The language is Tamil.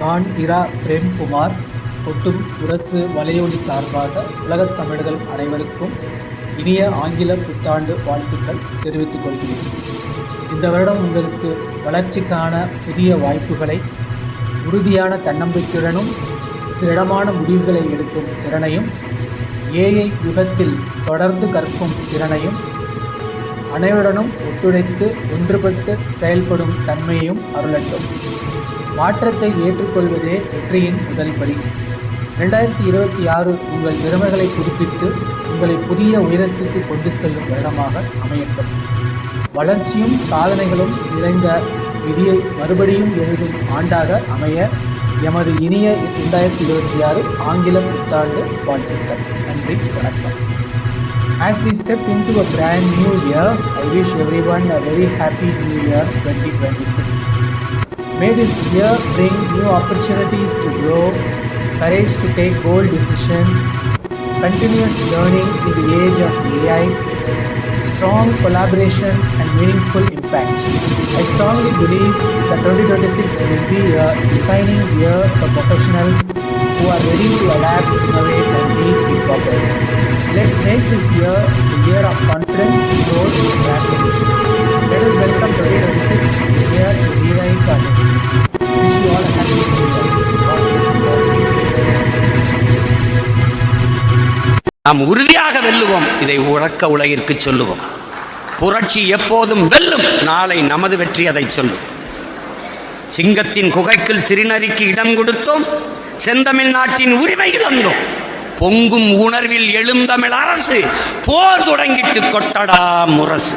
நான் இரா பிரேம்குமார் கொட்டும் அரசு வலையொலி சார்பாக உலகத் தமிழர்கள் அனைவருக்கும் இனிய ஆங்கில புத்தாண்டு வாழ்த்துக்கள் தெரிவித்துக் கொள்கிறேன். இந்த வருடம் உங்களுக்கு வளர்ச்சிக்கான புதிய வாய்ப்புகளை உறுதியான தன்னம்பிக்கையுடனும் திடமான முடிவுகளை எடுக்கும் திறனையும் ஏஐ யுகத்தில் தொடர்ந்து கற்கும் திறனையும் அனைவருடனும் ஒத்துழைத்து ஒன்றுபட்டு செயல்படும் தன்மையையும் அருளட்டும். மாற்றத்தை ஏற்றுக்கொள்வதே வெற்றியின் முதல் படி. ரெண்டாயிரத்தி இருபத்தி ஆறு உங்கள் திறமைகளை புதுப்பித்து உங்களை புதிய உயரத்துக்கு கொண்டு செல்லும் வருடமாக அமையட்டும். வளர்ச்சியும் சாதனைகளும் நிறைந்த விதியை மறுபடியும் எழுதும் ஆண்டாக அமைய எமது இனிய இரண்டாயிரத்தி இருபத்தி ஆறு ஆங்கில புத்தாண்டு வாழ்த்துக்கள். நன்றி வணக்கம். As we step into a brand new year, I wish everyone a very happy new year 2026. May this year bring new opportunities to grow, courage to take bold decisions, continuous learning in the age of AI, strong collaboration and meaningful impact. I strongly believe that 2026 will be a defining year for professionals who are ready to adapt, innovate and lead with purpose. Let's make this year a year of confidence, growth and happiness. Let us welcome 2026 year to rewrite our destiny. Wish you all a happy new year. நாம் உறுதியாக வெல்லுவோம் இதை உறக்க உலகிற்கு சொல்லுவோம் புரட்சி எப்போதும் வெல்லும் நாளை நமது வெற்றி அதை சொல்லும் சிங்கத்தின் குகைக்குள் சிறுநரிக்கு இடம் கொடுத்தோம் செந்தமிழ் நாட்டின் உரிமை தந்தோம் பொங்கும் உணர்வில் எழுந்தமிழ் அரசு போர் தொடங்கிட்டு கொட்டடா முரசு.